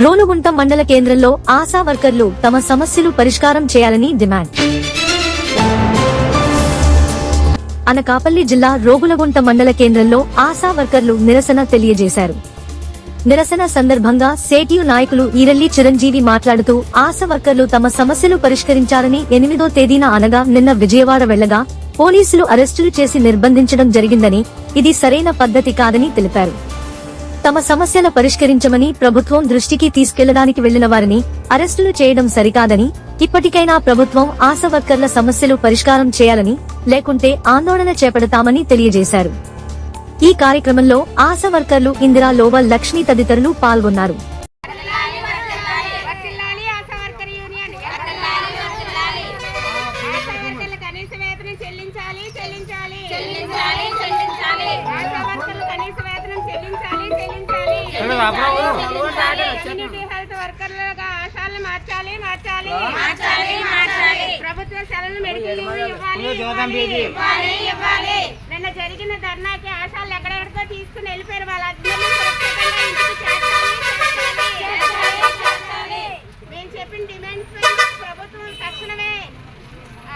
రోలుగుంట మండల కేంద్రంలో ఆశా వర్కర్లు తమ సమస్యలు పరిష్కారం చేయాలని డిమాండ్. అనకాపల్లి జిల్లా రోగులగుంట మండల కేంద్రంలో ఆశా వర్కర్లు నిరసన తెలియజేశారు. నిరసన సందర్భంగా సేటియు నాయకులు ఈరల్లి చిరంజీవి మాట్లాడుతూ ఆశా వర్కర్లు తమ సమస్యలు పరిష్కరించాలని ఎనిమిదో తేదీన అనగా నిన్న విజయవాడ వెళ్ళగా పోలీసులు అరెస్టులు చేసి నిర్బంధించడం జరిగిందని ఇది సరైన పద్ధతి కాదని తెలిపారు. తమ సమస్యల పరిష్కరించమని ప్రభుత్వం దృష్టికి తీసుకెళ్ళడానికి వెళ్ళిన వారిని అరెస్టులు చేయడం సరికాదని ఇప్పటికైనా ప్రభుత్వం ఆశా వర్కర్ల సమస్యలు పరిష్కారం చేయాలని లేకుంటే ఆందోళన చేపడతామని తెలియజేశారు. ఈ కార్యక్రమంలో ఆశా వర్కర్లు ఇందిరా లోవల్ లక్ష్మి తదితరులు పాల్గొన్నారు. వర్ధిల్లాలి ఆశా కమ్యూనిటీ హెల్త్ వర్కర్లుగా ఆశాలను మార్చాలి మార్చాలి. మార్చాలి మార్చాలి ప్రభుత్వ సెలవులు మెడికల్ ఇవ్వాలి. ఇవ్వాలి ఇవ్వాలి. నిన్న జరిగిన ధర్నాకి ఆశాలు ఎక్కడెక్కడికో తీసుకుని వెళ్ళిపోయారు వాళ్ళందరినీ సురక్షితంగా ఇంటికి చేర్చాలి చేర్చాలి చేర్చాలి మేము చెప్పిన డిమాండ్స్ ప్రభుత్వం తక్షణమే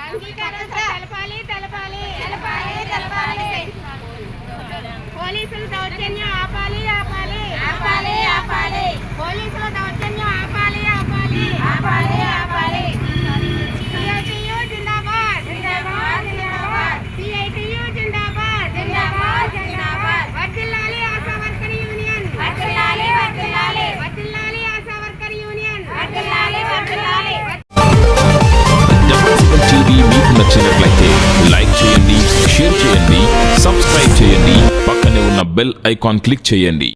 అంగీకారం తెలపాలి తెలపాలి తెలపాలి తెలపాలి. పోలీసులు దౌర్జన్యం ఆపాలి ఆపాలి ఆపాలి ఆపాలి పోలీసుల దౌర్జన్యం ఆపాలి ఆపాలి. ఆపాలి ఆపాలి. సిఐటియు జిందాబాద్. జిందాబాద్ జిందాబాద్. సిఐటియు జిందాబాద్. జిందాబాద్ జిందాబాద్. వర్ధిల్లాలి ఆశా వర్కర్ యూనియన్. వర్ధిల్లాలి వర్ధిల్లాలి వర్ధిల్లాలి ఆశా వర్కర్ యూనియన్. వర్ధిల్లాలి వర్ధిల్లాలి డబల్ సెవెన్ టీవీ మీకు నచ్చినట్లయితే లైక్ చేయండి షేర్ చేయండి సబ్స్క్రైబ్ చేయండి పక్కనే ఉన్న బెల్ ఐకాన్ క్లిక్ చేయండి.